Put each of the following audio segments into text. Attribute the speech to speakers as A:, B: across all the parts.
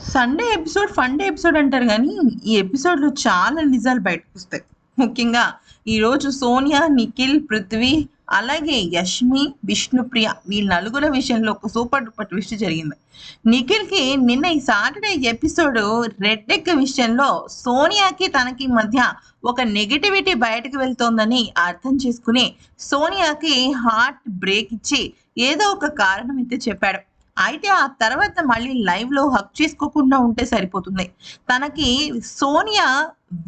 A: Sunday episode funday episode అంటారు కానీ ఈ ఎపిసోడ్లో చాలా నిజాలు బయటకు వస్తాయి. ముఖ్యంగా ఈరోజు సోనియా నిఖిల్ పృథ్వీ అలాగే యష్మి విష్ణుప్రియ వీళ్ళ నలుగుల విషయంలో ఒక సూపర్ డూపర్ ట్విస్ట్ జరిగింది. నిఖిల్కి నిన్న ఈ సాటర్డే ఎపిసోడ్ రెడ్డెక్క విషయంలో సోనియాకి తనకి మధ్య ఒక నెగిటివిటీ బయటకు వెళ్తోందని అర్థం చేసుకుని సోనియాకి హార్ట్ బ్రేక్ ఇచ్చి ఏదో ఒక కారణం అయితే చెప్పాడు. అయితే ఆ తర్వాత మళ్ళీ లైవ్లో హక్ చేసుకోకుండా ఉంటే సరిపోతుంది. తనకి సోనియా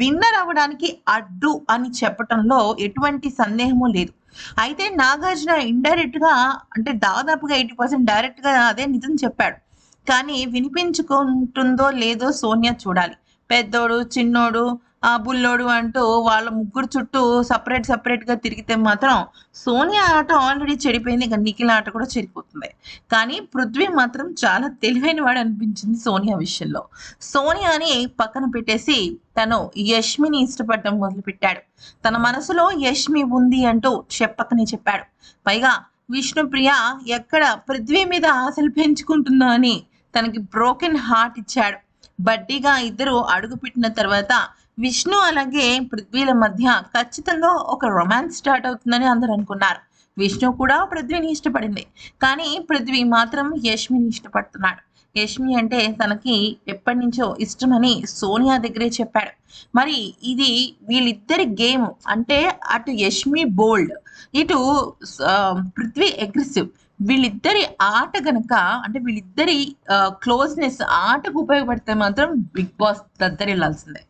A: విన్నర్ అవ్వడానికి అడ్డు అని చెప్పటంలో ఎటువంటి సందేహము లేదు. అయితే నాగార్జున ఇండైరెక్ట్గా అంటే దాదాపుగా ఎయిటీ పర్సెంట్ డైరెక్ట్గా అదే నిజం చెప్పాడు. కానీ వినిపించుకుంటుందో లేదో సోనియా చూడాలి. పెద్దోడు చిన్నోడు ఆ బుల్లోడు అంటూ వాళ్ళ ముగ్గురు చుట్టూ సపరేట్ సపరేట్గా తిరిగితే మాత్రం సోనియా ఆట ఆల్రెడీ చెడిపోయింది. ఇంకా నిఖిల్ ఆట కూడా చెడిపోతుంది. కానీ పృథ్వీ మాత్రం చాలా తెలివైన వాడు అనిపించింది సోనియా విషయంలో. సోనియాని పక్కన పెట్టేసి తను యష్మిని ఇష్టపడడం మొదలుపెట్టాడు. తన మనసులో యష్మి ఉంది అంటూ చెప్పకనే చెప్పాడు. పైగా విష్ణుప్రియ ఎక్కడ పృథ్వీ మీద ఆశలు పెంచుకుంటుందో అని తనకి బ్రోకెన్ హార్ట్ ఇచ్చాడు. బడ్డీగా ఇద్దరు అడుగు పెట్టిన తర్వాత విష్ణు అలాగే పృథ్వీల మధ్య ఖచ్చితంగా ఒక రొమాన్స్ స్టార్ట్ అవుతుందని అందరూ అనుకున్నారు. విష్ణు కూడా పృథ్వీని ఇష్టపడింది. కానీ పృథ్వీ మాత్రం యష్మిని ఇష్టపడుతున్నాడు. యష్మి అంటే తనకి ఎప్పటి నుంచో ఇష్టమని సోనియా దగ్గరే చెప్పాడు. మరి ఇది వీళ్ళిద్దరి గేమ్. అంటే అటు యష్మి బోల్డ్ ఇటు పృథ్వీ అగ్రెసివ్ వీళ్ళిద్దరి ఆట గనక అంటే వీళ్ళిద్దరి క్లోజ్నెస్ ఆటకు ఉపయోగపడితే మాత్రం బిగ్ బాస్ దద్దరిల్లాల్సిందే